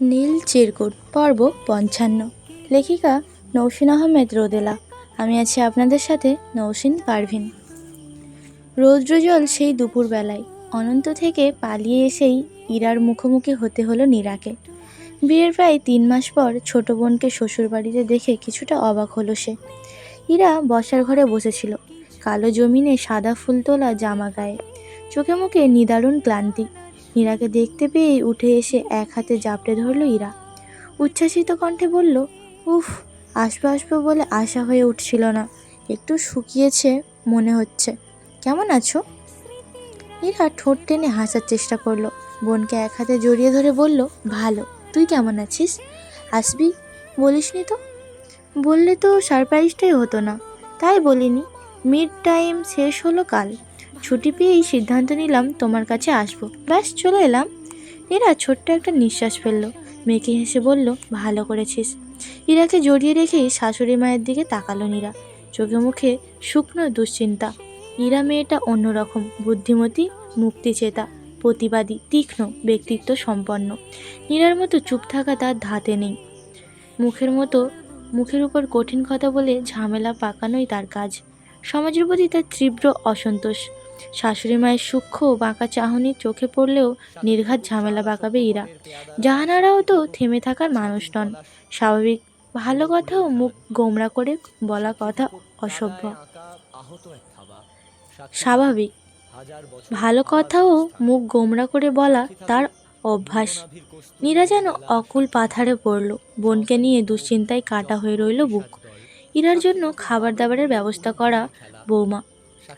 নীল চিরকুট, পর্ব পঞ্চান্ন। লেখিকা নৌসিন আহমেদ রোদেলা। আমি আছি আপনাদের সাথে নৌসিন পারভিন। রৌদ্রজল সেই দুপুরবেলায়, অনন্ত থেকে পালিয়ে এসেই ইরার মুখোমুখি হতে হলো নীরাকে। বিয়ের প্রায় তিন মাস পর ছোট বোনকে শ্বশুরবাড়িতে দেখে কিছুটা অবাক হলো সে। ইরা বসার ঘরে বসেছিল, কালো জমিনে সাদা ফুল তোলা জামা গায়ে। চোখে মুখে নিদারুণ ক্লান্তি। নীরাকে দেখতে পেয়ে উঠে এসে এক হাতে জাপটে ধরল ইরা উচ্ছ্বাসিত কণ্ঠে বলল, উফ, আসব আসব বলে আশা হয়ে উঠছিল না। একটু শুকিয়েছে মনে হচ্ছে। কেমন আছো? ইরা ঠোঁট টেনে হাসার চেষ্টা করল। বোনকে এক হাতে জড়িয়ে ধরে বলল, ভালো, তুই কেমন আছিস? আসবি, বলিসনি তো? বললে তো সারপ্রাইজটাই হতো না। তাই বলিনি মিড টাইম শেষ হলো কাল। ছুটি পেয়েই সিদ্ধান্ত নিলাম তোমার কাছে আসব। ব্যাস, চলে এলাম। ইরা ছোট্ট একটা নিঃশ্বাস ফেলল। মেয়েকে হেসে বলল, ভালো করেছিস। ইরাকে জড়িয়ে রেখেই শাশুড়ি মায়ের দিকে তাকালো নীরা। চোখে মুখে শুকনো দুশ্চিন্তা। ইরা মেয়েটা অন্যরকম, বুদ্ধিমতী, মুক্তিচেতা, প্রতিবাদী, তীক্ষ্ণ, ব্যক্তিত্ব সম্পন্ন। নীরার মতো চুপ থাকা তার ধাতে নেই। মুখের মতো, মুখের উপর কঠিন কথা বলে ঝামেলা পাকানোই তার কাজ। সমাজের প্রতি তার তীব্র অসন্তোষ। শাশুড়ি মায়ের সূক্ষ্ম বাঁকা চাহনি চোখে পড়লেও নির্ঘাত ঝামেলা পাকাবে ইরা। জাহানারাও তো থেমে থাকার মানুষ নন। স্বাভাবিক ভালো কথাও মুখ গোমরা করে বলা কথা অসভ্য। স্বাভাবিক। ভালো কথাও মুখ গোমরা করে বলা তার অভ্যাস। নীরা যেন অকুল পাথারে পড়ল, বোনকে নিয়ে দুশ্চিন্তায় কাটা হয়ে রইল বুক। ইরার জন্য খাবার দাবারের ব্যবস্থা করা বৌমা।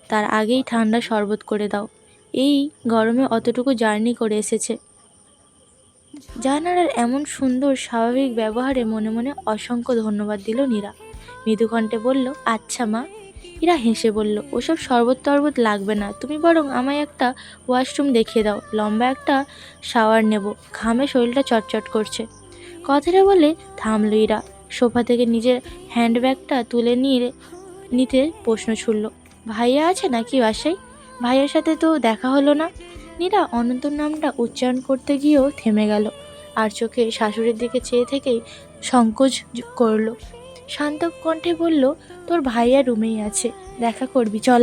তার আগেই ঠান্ডা শরবত করে দাও। এই গরমে অতটুকু জার্নি করে এসেছে। জাহানারার এমন সুন্দর, স্বাভাবিক ব্যবহারে মনে মনে অসংখ্য ধন্যবাদ দিল নীরা। মৃদুকণ্ঠে বলল আচ্ছা মা। ইরা হেসে বলল, ওসব শরবত টরবত লাগবে না। তুমি বরং আমায় একটা ওয়াশরুম দেখিয়ে দাও। লম্বা একটা শাওয়ার নেব। ঘামে শরীরটা চটচট করছে। কথাটা বলে থামলো ইরা। সোফা থেকে নিজের হ্যান্ডব্যাগটা তুলে নিয়ে নিতে প্রশ্ন ছুড়ল। ভাইয়া আছে নাকি বাসায়? ভাইয়ের সাথে তো দেখা হলো না। নীরা অনন্তর নামটা উচ্চারণ করতে গিয়েও থেমে গেল আর চোখে শাশুড়ির দিকে চেয়ে থেকেই সংকোচ করল। শান্ত কণ্ঠে বলল, তোর ভাইয়া রুমেই আছে, দেখা করবি, চল।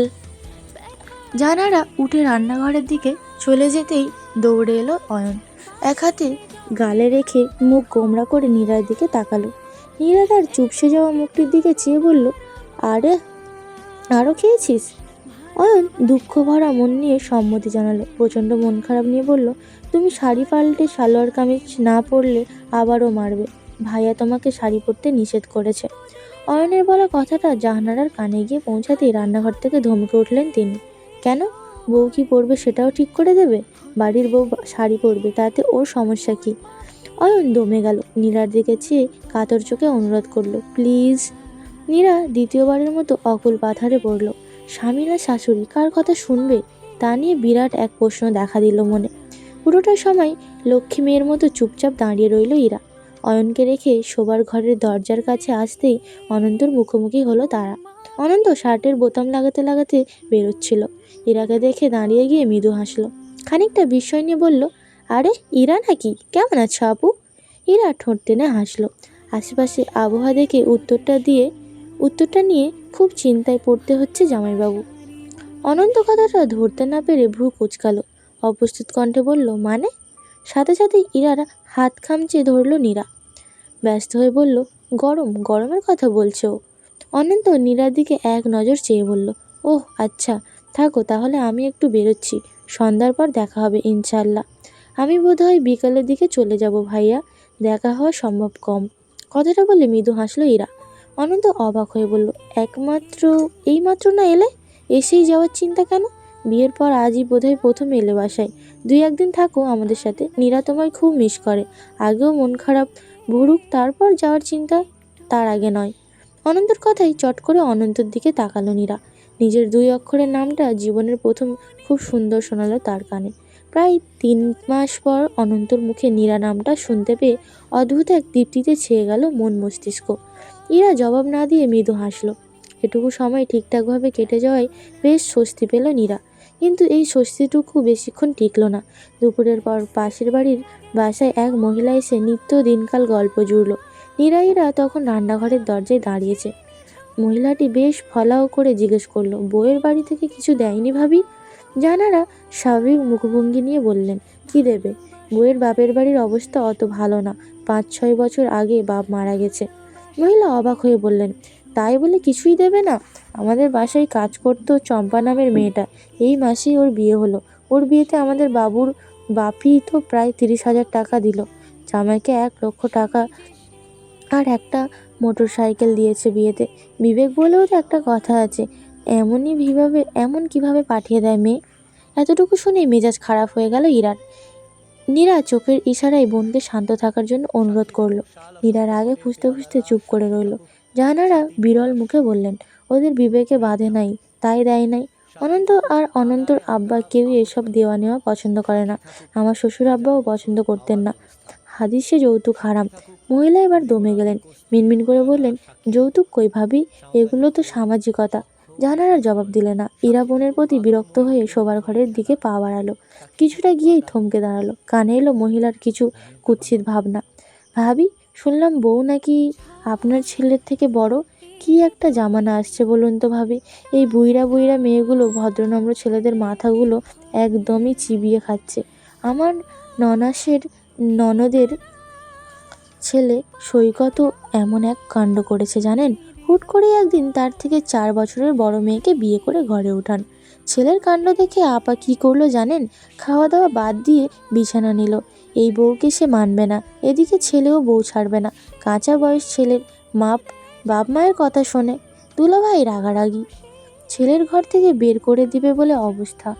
জানারা উঠে রান্নাঘরের দিকে চলে যেতেই দৌড়ে এলো অয়ন। এক হাতে গালে রেখে মুখ গোমরা করে নীরার দিকে তাকালো। নীরা তার চুপসে যাওয়া মুখটির দিকে চেয়ে বলল, আরে আরও খেয়েছিস? অয়ন দুঃখ ভরা মন নিয়ে সম্মতি জানালো। প্রচণ্ড মন খারাপ নিয়ে বলল, তুমি শাড়ি পাল্টে সালোয়ার কামিজ না পরলে আবারও মারবে। ভাইয়া তোমাকে শাড়ি পরতে নিষেধ করেছে। অয়নের বলা কথাটা জাহানারার কানে গিয়ে পৌঁছাতেই রান্নাঘর থেকে ধমকে উঠলেন তিনি। কেন? বউ কি পরবে সেটাও ঠিক করে দেবে? বাড়ির বউ শাড়ি পরবে, তাতে ওর সমস্যা কি? অয়ন দমে গেল। নীরার দিকে চেয়ে কাতর চোখে অনুরোধ করল, প্লিজ নীরা দ্বিতীয়বারের মতো অকুল পাথারে পড়ল। স্বামী না শাশুড়ি কার কথা শুনবে তা নিয়ে বিরাট এক প্রশ্ন দেখা দিল মনে। পুরোটা সময় লক্ষ্মী মেয়ের মতো চুপচাপ দাঁড়িয়ে রইল ইরা। অয়নকে রেখে শোবার ঘরের দরজার কাছে আসতেই অনন্তর মুখোমুখি হলো তারা। অনন্ত শার্টের বোতাম লাগাতে লাগাতে বেরোচ্ছিল। ইরাকে দেখে দাঁড়িয়ে গিয়ে মৃদু হাসলো। খানিকটা বিস্ময় নিয়ে বলল, আরে, ইরা নাকি? কেমন আছো আপু? ইরা ঠোঁট টেনে হাসলো। আশেপাশে আবহাওয়া দেখে উত্তরটা দিয়ে উত্তরটা নিয়ে খুব চিন্তায় পড়তে হচ্ছে জামাইবাবু। অনন্ত কথাটা ধরতে না পেরে ভ্রু কুচকালো। অপ্রস্তুত কণ্ঠে বলল মানে? সাথে সাথে ইরার হাত খামচে ধরল নীরা। ব্যস্ত হয়ে বলল, গরম, গরমের কথা বলছে? অনন্ত নীরার দিকে এক নজর চেয়ে বলল, ওহ আচ্ছা থাকো, তাহলে আমি একটু বেরোচ্ছি। সন্ধ্যার পর দেখা হবে ইনশাল্লাহ আমি বোধহয় বিকালের দিকে চলে যাব ভাইয়া, দেখা হওয়া সম্ভব কম। কথাটা বলে মৃদু হাসলো ইরা। অনন্ত অবাক হয়ে বলল, একমাত্র, এইমাত্র না এলে? এসেই যাওয়ার চিন্তা কেন? বিয়ের পর আজই বোধহয় প্রথম এলে বাসায়। দুই একদিন থাকো আমাদের সাথে, নীরা তোমায় খুব মিস করে। আগেও মন খারাপ, ভুরুক, তারপর যাওয়ার চিন্তা তার আগে নয়। অনন্তর কথাই চট করে অনন্তর দিকে তাকালো নীরা। নিজের দুই অক্ষরের নামটা জীবনের প্রথম খুব সুন্দর শোনালো তার কানে। প্রায় তিন মাস পর অনন্তর মুখে নীরা নামটা শুনতে পেয়ে অদ্ভুত এক দীপ্তিতে ছেয়ে গেল মন মস্তিষ্ক। ইরা জবাব না দিয়ে মৃদু হাসলো। এটুকু সময় ঠিকঠাকভাবে কেটে যাওয়ায় বেশ স্বস্তি পেল নীরা। কিন্তু এই স্বস্তিটুকু বেশিক্ষণ টিকল না। দুপুরের পর পাশের বাড়ির বাসায় এক মহিলা এসে নিত্য দিনকাল গল্প জুড়ল। নিরাইরা তখন রান্নাঘরের দরজায় দাঁড়িয়েছে। মহিলাটি বেশ ফলাও করে জিজ্ঞেস করল, বউয়ের বাড়ি থেকে কিছু দেয়নি ভাবি? জানারা স্বাভাবিক মুখভঙ্গি নিয়ে বললেন, কি দেবে? বউয়ের বাপের বাড়ির অবস্থা অত ভালো না। পাঁচ ছয় বছর আগে বাপ মারা গেছে। মহিলা অবাক হয়ে বললেন, তাই বলে কিছুই দেবে না? আমাদের বাসায় কাজ করতো চম্পা নামের মেয়েটা। এই মাসেই ওর বিয়ে হলো। ওর বিয়েতে আমাদের বাবুর বাপি তো প্রায় তিরিশ হাজার টাকা দিল। জামাইকে এক লক্ষ টাকা আর একটা মোটর সাইকেল দিয়েছে বিয়েতে। বিবেক বলেও তো একটা কথা আছে। এমনই কীভাবে, এমন কীভাবে পাঠিয়ে দেয় মেয়ে? এতটুকু শুনেই মেজাজ খারাপ হয়ে গেল ইরার নীরা চোখের ইশারায় বোনকে শান্ত থাকার জন্য অনুরোধ করল। নীরার আগে ফুসতে ফুসতে চুপ করে রইল। জাহানারা বিরল মুখে বললেন, ওদের বিবেকে বাঁধে নাই, তাই দেয় নাই। অনন্ত আর অনন্তর আব্বা কেউই এসব দেওয়া নেওয়া পছন্দ করে না। আমার শ্বশুর আব্বাও পছন্দ করতেন না। হাদিসে যৌতুক হারাম। মহিলা এবার দমে গেলেন। মিনমিন করে বললেন, যৌতুক কই ভাবি? এগুলো তো সামাজিকতা। জাহানারা জবাব দিলে না। ইরা বোনের প্রতি বিরক্ত হয়ে শোবার ঘরের দিকে পা বাড়ালো। কিছুটা গিয়েই থমকে দাঁড়াল। কানে এলো মহিলার কিছু কুৎসিত ভাবনা। ভাবি, শুনলাম বউ নাকি আপনার ছেলের থেকে বড়? কি একটা জামানা আসছে বলুন তো ভাবি। এই বুইরা বুইরা মেয়েগুলো ভদ্রনম্র ছেলেদের মাথাগুলো একদমই চিবিয়ে খাচ্ছে। আমার ননাসের, ননদের ছেলে সৈকতও এমন এক কাণ্ড করেছে জানেন? হুট করে একদিন তার থেকে চার বছরের বড় মেয়েকে বিয়ে করে ঘরে ওঠান ছেলের কাণ্ড দেখে আপা কি করল জানেন? খাওয়া দাওয়া বাদ দিয়ে বিছানা নিল। এই বউকে সে মানবে না। এদিকে ছেলেও বউ ছাড়বে না। কাঁচা বয়স ছেলের। মাপ, বাপ মায়ের কথা শোনে। দুলাভাই রাগারাগি। ছেলের ঘর থেকে বের করে দিবে বলে অবস্থা।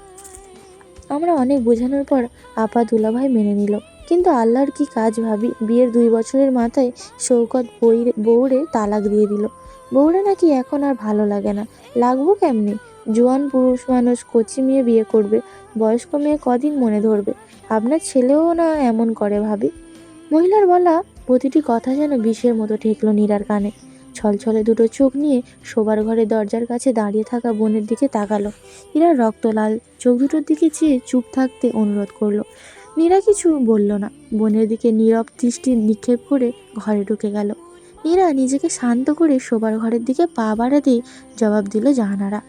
আমরা অনেক বোঝানোর পর আপা দুলাভাই মেনে নিল। কিন্তু আল্লাহর কি কাজ ভাবি? বিয়ের দুই বছরের মাথায় শৌকত বই বউরে তালাক দিয়ে দিল। বউরে নাকি এখন আর ভালো লাগে না। লাগবো কেমনি? জোয়ান পুরুষ মানুষ কচি মেয়ে বিয়ে করবে, বয়স্ক মেয়ে কদিন মনে ধরবে? আপনার ছেলেও না এমন করে ভাবি? মহিলার বলা প্রতিটি কথা যেন বিষের মতো ঠেকলো নীরার কানে। ছলছলে দুটো চোখ নিয়ে শোবার ঘরে দরজার কাছে দাঁড়িয়ে থাকা বোনের দিকে তাকালো। নীরা রক্ত লাল, চোখ দুটোর দিকে চেয়ে চুপ থাকতে অনুরোধ করল। নীরা কিছু বলল না। বোনের দিকে নীরব দৃষ্টি নিক্ষেপ করে ঘরে ঢুকে গেল। নীরা নিজেকে শান্ত করে শোবার ঘরের দিকে পা বাড়াতেই জবাব দিল জাহানারা।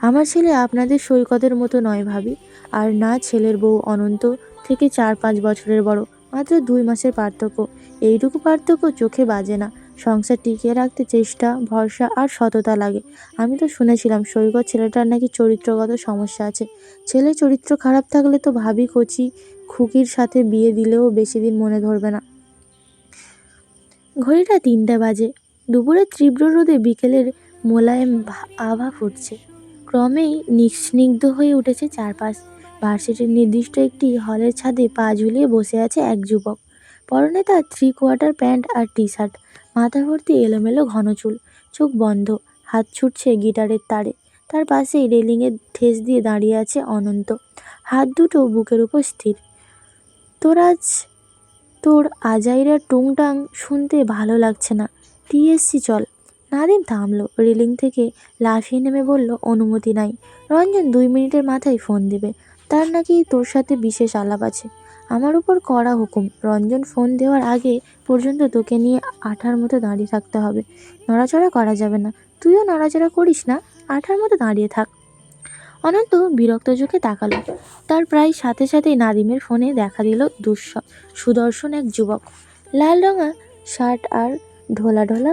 আমার ছেলে আপনাদের সৈকতের মতো নয় ভাবি। আর না, ছেলের বউ অনন্ত থেকে চার পাঁচ বছরের বড়। মাত্র দুই মাসের পার্থক্য। এইটুকু পার্থক্য চোখে বাজে না। সংসার টিকিয়ে রাখতে চেষ্টা, ভরসা আর সততা লাগে। আমি তো শুনেছিলাম সৈকত ছেলেটার নাকি চরিত্রগত সমস্যা আছে। ছেলে চরিত্র খারাপ থাকলে তো ভাবি কচি খুকির সাথে বিয়ে দিলেও বেশি দিন মনে ধরবে না। ঘড়িটা তিনটে বাজে। দুপুরের তীব্র রোদে বিকেলের মোলায়েম আভা ফুটছে। ক্রমেই নিঃস্নিগ্ধ হয়ে উঠেছে চারপাশ। ভার্সিটির নির্দিষ্ট একটি হলের ছাদে পা ঝুলিয়ে বসে আছে এক যুবক। পরনে তার থ্রি কোয়ার্টার প্যান্ট আর টি শার্ট মাথা ভর্তি এলোমেলো ঘন চুল। চোখ বন্ধ। হাত ছুটছে গিটারের তারে। তার পাশেই রেলিংয়ে ঠেস দিয়ে দাঁড়িয়ে আছে অনন্ত। হাত দুটো বুকের উপর স্থির। তোর আজ তোর আজাইরা টুংটাং শুনতে ভালো লাগছে না। টিএসসি চল। নাদিম থামলো, রেলিং থেকে লাফিয়ে নেমে বলল, অনুমতি নাই। রঞ্জন দুই মিনিটের মাথায় ফোন দিবে। তার নাকি তোর সাথে বিশেষ আলাপ আছে। আমার উপর কড়া হুকুম। রঞ্জন ফোন দেওয়ার আগে পর্যন্ত তোকে নিয়ে আঠার মতো দাঁড়িয়ে থাকতে হবে। নড়াচড়া করা যাবে না। তুইও নড়াচড়া করিস না। আঠার মতো দাঁড়িয়ে থাক। অনন্ত বিরক্ত চোখে তাকালো। তার প্রায় সাথে সাথেই নাদিমের ফোনে দেখা দিল দুঃস, সুদর্শন এক যুবক। লাল রঙা শার্ট আর ঢোলা ঢোলা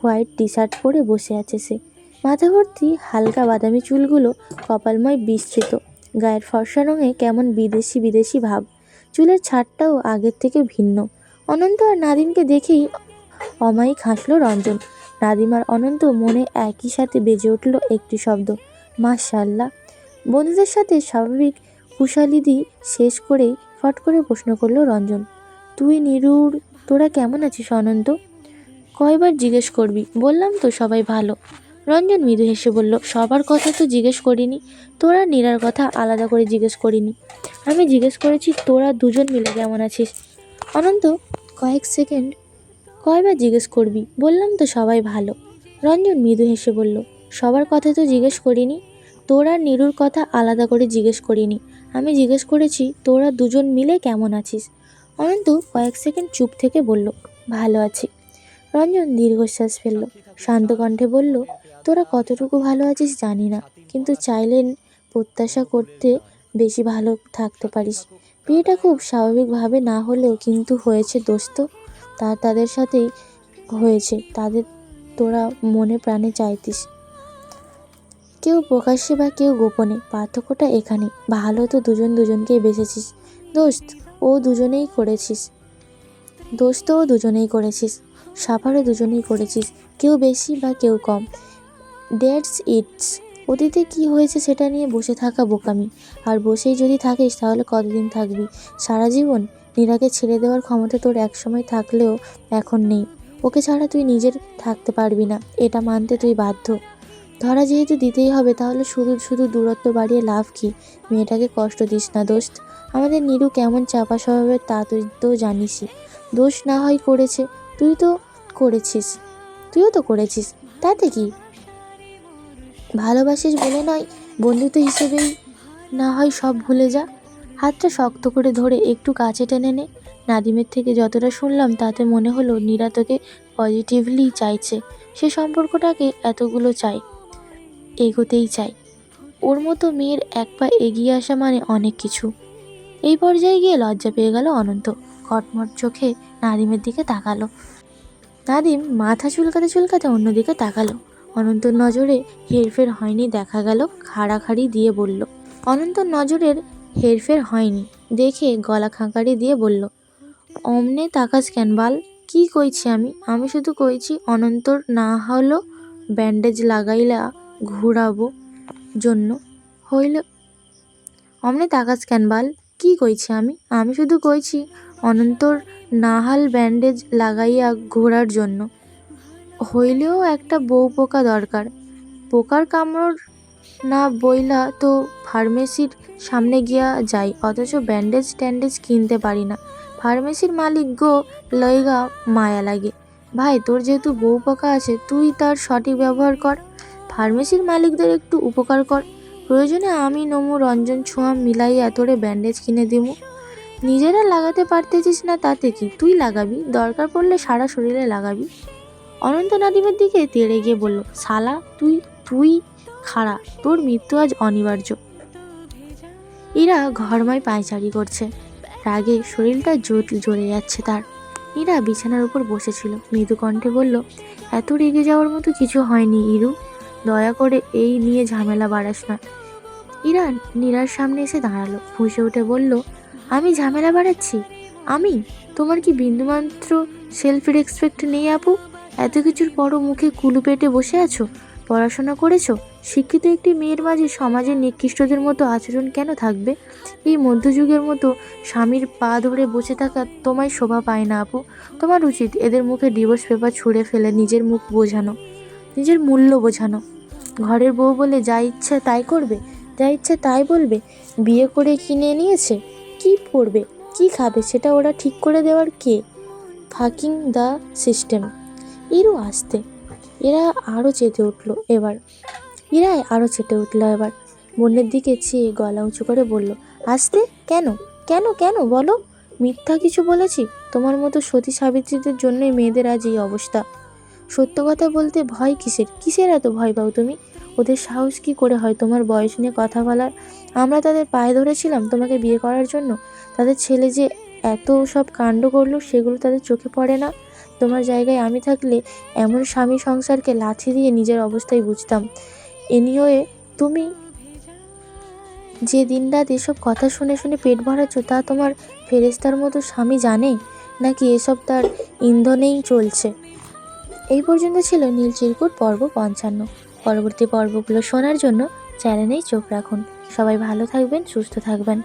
হোয়াইট টি শার্ট পরে বসে আছে সে। মাথা ভর্তি হালকা বাদামি চুলগুলো কপালময় বিস্তৃত। গায়ের ফর্সা রঙে কেমন বিদেশি বিদেশি ভাব। চুলের ছাড়টাও আগের থেকে ভিন্ন। অনন্ত আর নাদিমকে দেখেই অমায়িক হাসলো রঞ্জন। নাদিম আর অনন্ত মনে একই সাথে বেজে উঠল একটি শব্দ। মাশাল্লাহ বন্ধুদের সাথে স্বাভাবিক কুশালিদি শেষ করেই ফট করে প্রশ্ন করল, রঞ্জন, তুই নিরুর, তোরা কেমন আছিস অনন্ত? কয়বার জিজ্ঞেস করবি? বললাম তো সবাই ভালো। রঞ্জন মৃদু হেসে বলল, সবার কথা তো জিজ্ঞেস করিনি। তোরা নীরার কথা আলাদা করে জিজ্ঞেস করিনি। আমি জিজ্ঞেস করেছি, তোরা দুজন মিলে কেমন আছিস? অনন্ত, কয়েক সেকেন্ড, কয়বার জিজ্ঞেস করবি? বললাম তো সবাই ভালো। রঞ্জন মৃদু হেসে বলল সবার কথা তো জিজ্ঞেস করিনি। তোরা নিরুর কথা আলাদা করে জিজ্ঞেস করিনি। আমি জিজ্ঞেস করেছি, তোরা দুজন মিলে কেমন আছিস? অনন্ত কয়েক সেকেন্ড চুপ থেকে বলল, ভালো আছি। রঞ্জন দীর্ঘশ্বাস ফেলল, শান্ত কণ্ঠে বলল, তোরা কতটুকু ভালো আছিস জানি না, কিন্তু চাইলেন প্রত্যাশা করতে বেশি ভালো থাকতে পারিস। বিয়েটা খুব স্বাভাবিকভাবে না হলেও কিন্তু হয়েছে দোস্ত তা তাদের সাথেই হয়েছে, তাদের তোরা মনে প্রাণে চাইতিস। কেউ প্রকাশ্যে বা কেউ গোপনে, পার্থক্যটা এখানে ভালো তো দুজন দুজনকেই বেসেছিস দোস্ত, ও দুজনেই করেছিস। দোস্ত, ও দুজনেই করেছিস। সাফারও দুজনেই করেছিস। কেউ বেশি বা কেউ কম। ডেটস ইটস অতীতে কি হয়েছে সেটা নিয়ে বসে থাকা বোকামি। আর বসেই যদি থাকিস, তাহলে কতদিন থাকবি? সারা জীবন? নীরাকে ছেড়ে দেওয়ার ক্ষমতা তোর একসময় থাকলেও এখন নেই। ওকে ছাড়া তুই নিজের থাকতে পারবি না। এটা মানতে তুই বাধ্য। ধরা যেহেতু দিতেই হবে, তাহলে শুধু শুধু দূরত্ব বাড়িয়ে লাভ কি? মেয়েটাকে কষ্ট দিস না, দোস্ত। আমাদের নীরু কেমন চাপা স্বভাবের তা তুই তো জানিসই। দোষ না হয় করেছে, তুই তো করেছিস। তুইও তো করেছিস, তাতে কি? ভালোবাসিস বলে নয়, বন্ধুত্ব হিসেবেই না হয় সব ভুলে যা। হাতটা শক্ত করে ধরে একটু কাছে টেনে নে। নাদিমের থেকে যতটা শুনলাম, তাতে মনে হলো নীরা তোকে পজিটিভলি চাইছে। সে সম্পর্কটাকে এতগুলো চাই এগোতেই চাই। ওর মতো মেয়ের এক পা এগিয়ে আসা মানে অনেক কিছু। এই পর্যায়ে গিয়ে লজ্জা পেয়ে গেল অনন্ত। কটমট চোখে নাদিমের দিকে তাকালো। নাদিম মাথা চুলকাতে চুলকাতে অন্যদিকে তাকালো। অনন্তর নজরে হেরফের হয়নি দেখা গেল, খাড়াখাড়ি দিয়ে বলল, অনন্তর নজরের হেরফের হয়নি, দেখে গলা খাঁকারি দিয়ে বলল, অমনে তাকাস কেন বাল? কি কইছি আমি? আমি শুধু কইছি অনন্তর না হলো ব্যান্ডেজ লাগাইলা ঘুরাবো জন্য। হইল, অমনে তাকাস কেন বাল কি কইছি আমি? আমি শুধু কইছি, অনন্তর নাহাল ব্যান্ডেজ লাগাইয়া ঘোরার জন্য। হইলেও একটা বউ পোকা দরকার। পোকার কামড় না বইলা তো ফার্মেসির সামনে গিয়া যাই, অথচ ব্যান্ডেজ ট্যান্ডেজ কিনতে পারি না। ফার্মেসির মালিক গো লইগা মায়া লাগে। ভাই, তোর যেহেতু বউ পোকা আছে, তুই তার সঠিক ব্যবহার কর। ফার্মেসির মালিকদের একটু উপকার কর। প্রয়োজনে আমি, নমু, রঞ্জন, ছোঁয়া মিলাইয়া তোরে ব্যান্ডেজ কিনে দিমু। নিজেরা লাগাতে পারতেছিস না তাতে কি? তুই লাগাবি। দরকার পড়লে সারা শরীরে লাগাবি। অনন্ত নাদিমের দিকে তেড়ে গিয়ে বলল, সালা, তুই তুই খাড়া। তোর মৃত্যু আজ অনিবার্য। ইরা ঘরময় পায়চারি করছে। রাগে শরীরটা জ্বলে যাচ্ছে তার। ইরা বিছানার উপর বসেছিল। মৃদু কণ্ঠে বলল, এত রেগে যাওয়ার মতো কিছু হয়নি, ইরু। দয়া করে এই নিয়ে ঝামেলা বাড়াস না। ইরান নীরার সামনে এসে দাঁড়াল, ফুঁসে উঠে বলল, আমি ঝামেলা বাড়াচ্ছি? আমি? তোমার কি বিন্দুমাত্র সেলফ রেসপেক্ট নেই আপু? এত কিছুর পরও মুখে কুলু পেটে বসে আছো? পড়াশোনা করেছ? শিক্ষিত একটি মেয়ের মাঝে সমাজের নিকৃষ্টদের মতো আচরণ কেন থাকবে? এই মধ্যযুগের মতো স্বামীর পা ধরে বসে থাকা তোমায় শোভা পায় না আপু। তোমার উচিত এদের মুখে ডিভোর্স পেপার ছুঁড়ে ফেলে নিজের মুখ বোঝানো, নিজের মূল্য বোঝানো। ঘরের বউ বলে যা ইচ্ছা তাই করবে, যা ইচ্ছা তাই বলবে, বিয়ে করে কিনে নিয়েছে, কি পড়বে কি খাবে, সেটা ওরা ঠিক করে দেওয়ার কে? Fucking the system. ইরু আসতে। এরা আরও চেতে উঠল এবার। ইরাই আরও চেটে উঠল এবার। বোনের দিকে চেয়ে গলা উঁচু করে বলল, আসতে? কেন? কেন? কেন? বলো। মিথ্যা কিছু বলেছি? তোমার মতো সতী সাবিত্রীদের জন্যই মেয়েদের আজ এই অবস্থা। সত্য কথা বলতে ভয় কিসের? কিসের এত ভয় পাও তুমি? ওদের সাহস কি করে হয় তোমার বয়স নিয়ে কথা বলার? আমরা তাদের পায়ে ধরেছিলাম তোমাকে বিয়ে করার জন্য। তাদের ছেলে যে এত সব কাণ্ড করল, সেগুলো তাদের চোখে পড়ে না। তোমার জায়গায় আমি থাকলে এমন স্বামী সংসারকে লাথি দিয়ে নিজের অবস্থায় বুঝতাম। এনিওয়ে, তুমি যে দিন রাত এসব কথা শুনে শুনে পেট ভরাচ্ছ, তা তোমার ফেরেস্তার মতো স্বামী জানে? নাকি এসব তার ইন্ধনেই চলছে? এই পর্যন্ত ছিল নীল চিরকুট পর্ব পঞ্চান্ন। পরবর্তী পর্বগুলো শোনার জন্য চ্যানেলেই চোখ রাখুন। সবাই ভালো থাকবেন, সুস্থ থাকবেন।